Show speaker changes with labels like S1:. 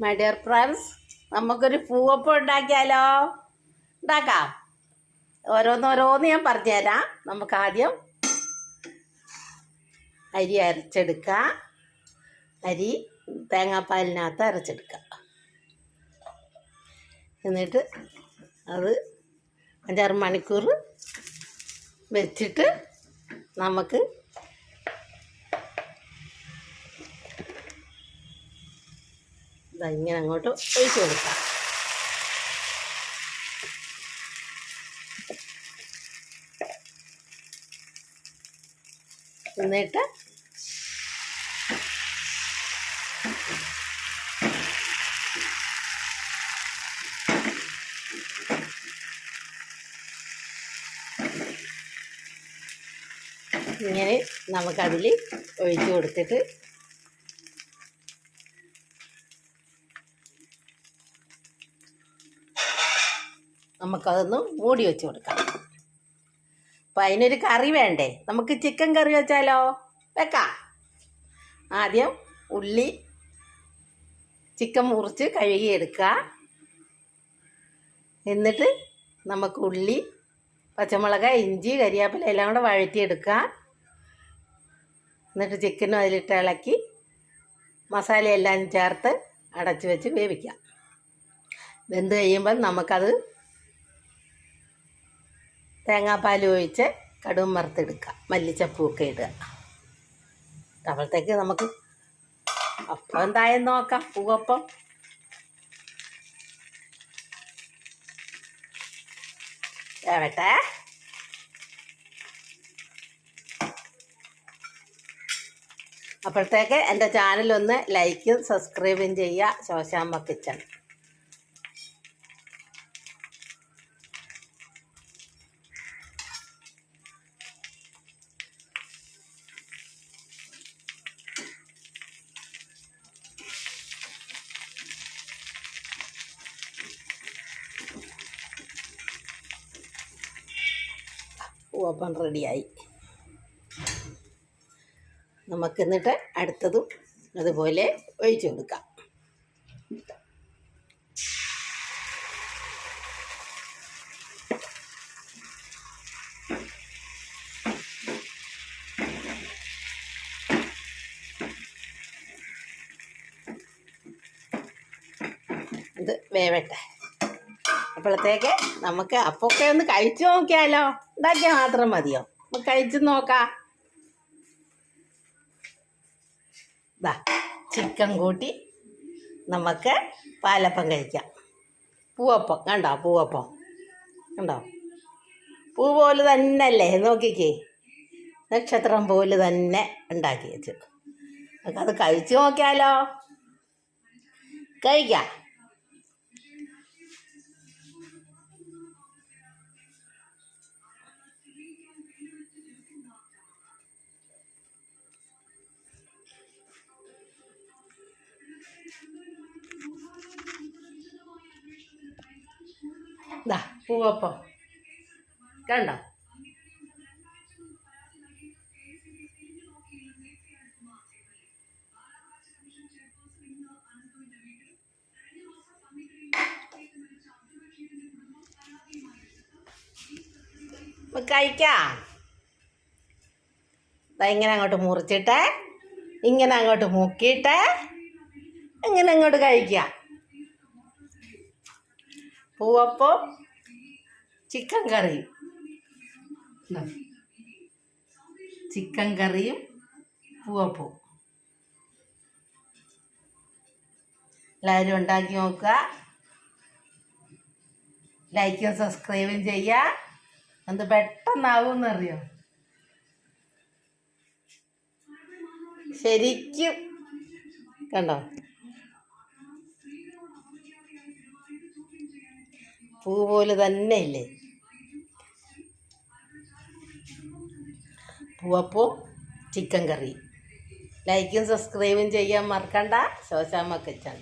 S1: My dear friends നമുക്കൊരു പൂവപ്പം ഉണ്ടാക്കിയാലോ? ഉണ്ടാക്കാം. ഓരോന്നോരോന്ന് ഞാൻ പറഞ്ഞുതരാം. നമുക്ക് ആദ്യം അരി അരച്ചെടുക്കുക അരി തേങ്ങാപ്പാലിനകത്ത് അരച്ചെടുക്കുക എന്നിട്ട് അത് അഞ്ചാറ് മണിക്കൂർ വെച്ചിട്ട് നമുക്ക് ഇങ്ങനെ അങ്ങോട്ട് ഒഴിച്ച് കൊടുക്കാം. എന്നിട്ട് ഇങ്ങനെ നമുക്കതിൽ ഒഴിച്ച് കൊടുത്തിട്ട് നമുക്കതൊന്ന് മൂടി വെച്ച് കൊടുക്കാം. അപ്പം അതിനൊരു കറി വേണ്ടേ? നമുക്ക് ചിക്കൻ കറി വെച്ചാലോ? വെക്കാം. ആദ്യം ഉള്ളി ചിക്കൻ മുറിച്ച് കഴുകിയെടുക്കുക. എന്നിട്ട് നമുക്ക് ഉള്ളി പച്ചമുളക് ഇഞ്ചി കരിയാപ്പില എല്ലാം കൂടെ വഴറ്റിയെടുക്കുക. എന്നിട്ട് ചിക്കനും അതിലിട്ട് ഇളക്കി മസാലയെല്ലാം ചേർത്ത് അടച്ചു വെച്ച് വേവിക്കാം വെന്ത് കഴിയുമ്പം നമുക്കത് തേങ്ങാപ്പാൽ ഒഴിച്ച് കടും വറുത്തെടുക്കുക. മല്ലിച്ചപ്പൂക്കെ ഇടുക. അപ്പോഴത്തേക്ക് നമുക്ക് അപ്പം എന്തായാലും നോക്കാം. പൂവപ്പം. വേവട്ടെ അപ്പോഴത്തേക്ക് എന്റെ ചാനലൊന്ന് ലൈക്കും സബ്സ്ക്രൈബും ചെയ്യുക. ശോശാമ്മ കിച്ചൺ. ഓപ്പൺ റെഡിയായി. നമുക്ക് എന്നിട്ട് അടുത്തതും അതുപോലെ ഒഴിച്ചു കൊടുക്കാം. ഇത് വേവട്ടെ. അപ്പോഴത്തേക്ക് നമുക്ക് അപ്പൊക്കെ ഒന്ന് കഴിച്ചു നോക്കിയാലോ? ഉണ്ടാക്കിയാൽ മാത്രം മതിയോ? നമുക്ക് കഴിച്ചു നോക്കാം. ഇതാ ചിക്കൻ കൂട്ടി നമുക്ക് പാലപ്പം കഴിക്കാം. പൂവപ്പം കണ്ടോ പൂവപ്പം? കണ്ടോ? പൂ പോലെ തന്നെ അല്ലേ നോക്കിക്കേ. നക്ഷത്രം പോലെ തന്നെ ഉണ്ടാക്കി വെച്ചു. നമുക്കത് കഴിച്ചു നോക്കിയാലോ? കഴിക്കാം. ദാ പൂവപ്പം. കണ്ടോ? കഴിക്കാം? ഇങ്ങനെ അങ്ങോട്ട് മുറിച്ചിട്ട് ഇങ്ങനെ അങ്ങോട്ട് മുക്കിയിട്ട് ഇങ്ങനെ അങ്ങോട്ട് കഴിക്കാം. പൂവപ്പം ചിക്കൻ കറിയും. ചിക്കൻ കറിയും പൂവപ്പവും എല്ലാവരും ഉണ്ടാക്കി നോക്കുക. ലൈക്കും സബ്സ്ക്രൈബും ചെയ്യുക. എന്ത് പെട്ടെന്നാവും അറിയോ ശരിക്കും. കണ്ടോ? പൂ പോലെ തന്നെ ഇല്ലേ പൂവപ്പവും ചിക്കൻ കറി ലൈക്കും സബ്സ്ക്രൈബും ചെയ്യാൻ മറക്കണ്ട. ശോശാമ്മ കിച്ചൺ